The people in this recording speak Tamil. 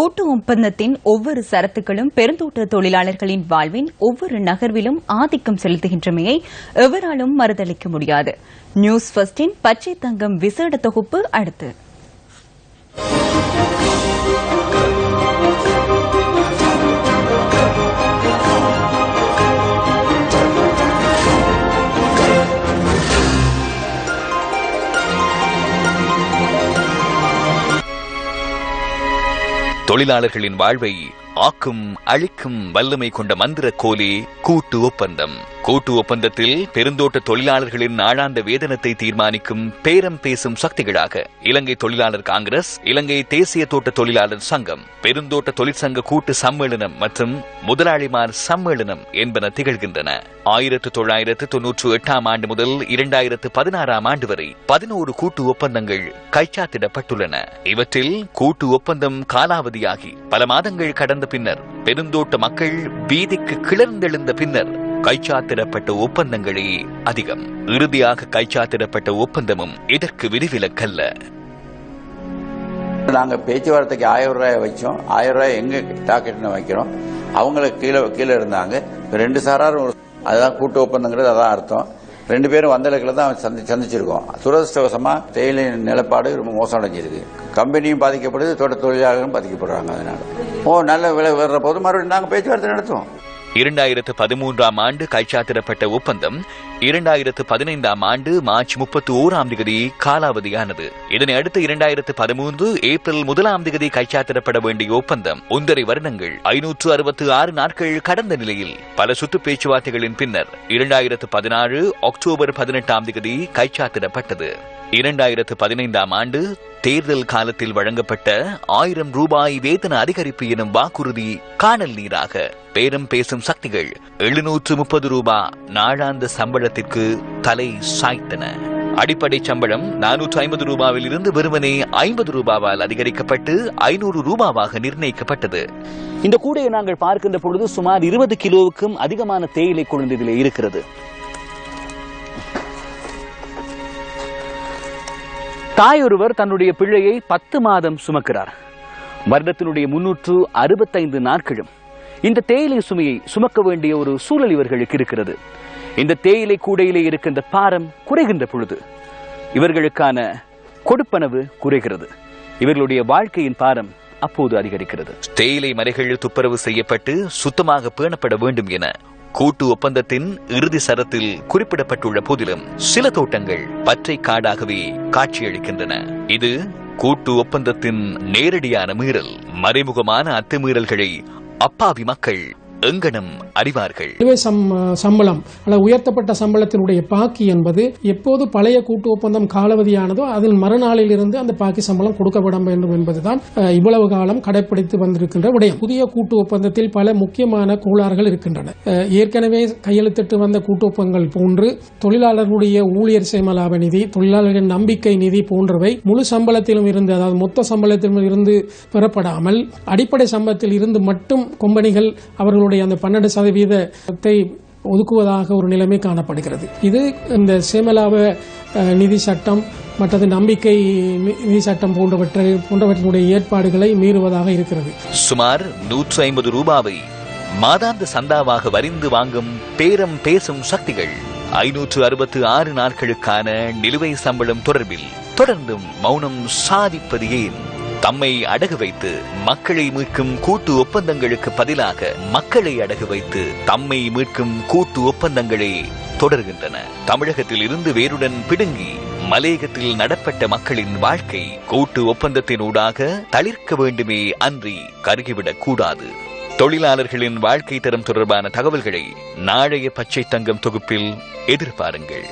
கூட்டு ஒப்பந்தத்தின் ஒவ்வொரு சரத்துக்களும் பெருந்தோட்ட தொழிலாளர்களின் வாழ்வின் ஒவ்வொரு நகர்விலும் ஆதிக்கம் செலுத்துகின்றமையை எவராலும் மறுதளிக்க முடியாது. நியூஸ் ஃபர்ஸ்டின் பச்சை தங்கம் விசேட தொகுப்பு அடுத்து. தொழிலாளர்களின் வாழ்வை ஆக்கும் அழிக்கும் வல்லமை கொண்ட மந்திர கோலி கூட்டு ஒப்பந்தம். கூட்டு ஒப்பந்தத்தில் பெருந்தோட்ட தொழிலாளர்களின் நாளாந்த வேதனத்தை தீர்மானிக்கும் பேரம் பேசும் சக்திகளாக இலங்கை தொழிலாளர் காங்கிரஸ் இலங்கை தேசிய தோட்ட தொழிலாளர் சங்கம் பெருந்தோட்ட தொழிற்சங்க கூட்டு சம்மேளனம் மற்றும் முதலாளிமார் சம்மேளனம் என்பன திகழ்கின்றன. ஆயிரத்து தொள்ளாயிரத்து தொன்னூற்று எட்டாம் ஆண்டு முதல் இரண்டாயிரத்து பதினாறாம் ஆண்டு வரை பதினோரு கூட்டு ஒப்பந்தங்கள் கைச்சாத்திடப்பட்டுள்ளன. இவற்றில் கூட்டு ஒப்பந்தம் காலாவதியாகி பல மாதங்கள் கடந்த பின்னர் பெருந்தோட்ட மக்கள் வீதிக்கு கிளர்ந்தெழுந்த பின்னர் கைச்சாத்திடப்பட்ட ஒப்பந்தங்களே அதிகம். இறுதியாக கைச்சாத்திடப்பட்ட ஒப்பந்தமும் இதற்கு விதிவிலக்கல்ல. நாங்க பேச்சுவார்த்தைக்கு ஆயிரம் ரூபாய் வச்சோம். ஆயிரம் ரூபாய் எங்க டாக்கெட்னு வைக்கிறோம் அவங்களுக்கு கீழே கீழே இருந்தாங்க. ரெண்டு சாராரும் அதுதான் கூட்டு ஒப்பந்தங்கிறது அதான் அர்த்தம். ரெண்டு பேரும் வந்த இடத்துல தான் சந்தி சந்திச்சிருக்கோம். துரதிருஷ்டவசமா தேயிலை நிலப்பாடு ரொம்ப மோசம் அடைஞ்சிருக்கு கம்பெனியும் பாதிக்கப்படுது தோட்ட தொழிலாளர்களும் பாதிக்கப்படுறாங்க அதனால. ஓ நல்ல விலை வர்ற போது மறுபடியும் நாங்கள் பேச்சுவார்த்தை நடத்துவோம். இரண்டாயிரத்து பதிமூன்றாம் ஆண்டு கைச்சாத்திடப்பட்ட ஒப்பந்தம் இரண்டாயிரத்து பதினைந்தாம் ஆண்டு மார்ச் முப்பத்தி ஓராம் தேதி காலாவதியானது. இதனை அடுத்து இரண்டாயிரத்து பதிமூன்று ஏப்ரல் முதலாம் தேதி கைச்சாத்திடப்பட வேண்டிய ஒப்பந்தம். ஒன்றரை வருடங்கள் ஐநூற்று அறுபத்து ஆறு நாட்கள் கடந்த நிலையில். பல சுற்று பேச்சுவார்த்தைகளின் பின்னர் இரண்டாயிரத்து பதினாறு அக்டோபர் பதினெட்டாம் தேதி கைச்சாத்திடப்பட்டது. இரண்டாயிரத்து பதினைந்தாம் ஆண்டு தேர்தல் காலத்தில் வழங்கப்பட்ட ஆயிரம் ரூபாய் வேதன அதிகரிப்பு எனும் வாக்குறுதி காணல் நீராக. பேரம் பேசும் சக்திகள் எழுநூற்று முப்பது ரூபாய் நாளாந்த சம்பளத்திற்கு தலை சாய்த்தன. அடிப்படை சம்பளம் நானூற்று ஐம்பது ரூபாவில் இருந்து வெறுமனே ஐம்பது ரூபாவால் அதிகரிக்கப்பட்டு ஐநூறு ரூபாவாக நிர்ணயிக்கப்பட்டது. இந்த கூடையை நாங்கள் பார்க்கின்ற பொழுது சுமார் இருபது கிலோவுக்கும் அதிகமான தேயிலை கொழுந்து இதில் இருக்கிறது. தாய் ஒருவர் தன்னுடைய பிள்ளையை பத்து மாதம் சுமக்கிறார். வருடத்தினுடைய முன்னூற்று அறுபத்தைந்து நாட்களும் இந்த தேயிலை சுமையை சுமக்க வேண்டிய ஒரு சூழல் இவர்களுக்கு இருக்கிறது. இந்த தேயிலை கூடையிலே இருக்கின்ற பாரம் குறைகின்ற பொழுது இவர்களுக்கான கொடுப்பனவு குறைகிறது. இவர்களுடைய வாழ்க்கையின் பாரம் அப்போது அதிகரிக்கிறது. தேயிலை மலைகள் துப்புரவு செய்யப்பட்டு சுத்தமாக பேணப்பட வேண்டும் என கூட்டு ஒப்பந்தத்தின் இறுதி சரத்தில் குறிப்பிடப்பட்டுள்ள போதிலும் சில தோட்டங்கள் பற்றை காடாகவே காட்சியளிக்கின்றன. இது கூட்டு ஒப்பந்தத்தின் நேரடியான மீறல் மறைமுகமான அத்துமீறல்களை அப்பாவி மக்கள் எங்கனும் அறிவார்கள். சம்பளம் அல்லது உயர்த்தப்பட்ட சம்பளத்தினுடைய பாக்கி என்பது எப்போது பழைய கூட்டு ஒப்பந்தம் காலாவதியானதோ அதில் மறுநாளில் இருந்து அந்த பாக்கி சம்பளம் கொடுக்கப்பட வேண்டும் என்பதுதான் இவ்வளவு காலம் கடைப்பிடித்து வந்திருக்கின்ற விடயம். புதிய கூட்டு ஒப்பந்தத்தில் பல முக்கியமான கோளாறுகள் இருக்கின்றன. ஏற்கனவே கையெழுத்திட்டு வந்த கூட்டு ஒப்பந்தங்கள் போன்று தொழிலாளர்களுடைய ஊழியர் சேம லாப நிதி தொழிலாளர்களின் நம்பிக்கை நிதி போன்றவை முழு சம்பளத்திலும் இருந்து அதாவது மொத்த சம்பளத்திலும் இருந்து பெறப்படாமல் அடிப்படை சம்பளத்தில் இருந்து மட்டும் கொம்பனிகள் அவர்களுடைய அந்த பன்னெண்டு சதவீதத்தை ஒதுக்குவதாக ஒரு நிலைமை காணப்படுகிறது. இது இந்த சேமலாப நிதி சட்டம் மற்றது நம்பிக்கை நிதி சட்டம் போன்றவற்றை போன்றவற்றினுடைய ஏற்பாடுகளை மீறுவதாக இருக்கிறது. சுமார் நூற்று ஐம்பது ரூபாவை மாதாந்த சந்தாவாக வரிந்து வாங்கும் பேரம் பேசும் சக்திகள் ஐநூற்று அறுபத்து ஆறு நாட்களுக்கான நிலுவை சம்பளம் தொடர்பில் தொடர்ந்தும் மௌனம் சாதிப்பது ஏன்? தம்மை அடகு வைத்து மக்களை மீட்கும் கூட்டு ஒப்பந்தங்களுக்கு பதிலாக மக்களை அடகு வைத்து தம்மை மீட்கும் கூட்டு ஒப்பந்தங்களை தொடர்கின்றன. தமிழகத்தில் இருந்து வேருடன் பிடுங்கி மலையகத்தில் நடப்பட்ட மக்களின் வாழ்க்கை கூட்டு ஒப்பந்தத்தினூடாக தளிர்க்க வேண்டுமே அன்றி கருகிவிடக் கூடாது தொழிலாளர்களின் வாழ்க்கை தரம் தொடர்பான தகவல்களை நாளைய பச்சை தங்கம் தொகுப்பில் எதிர்பாருங்கள்.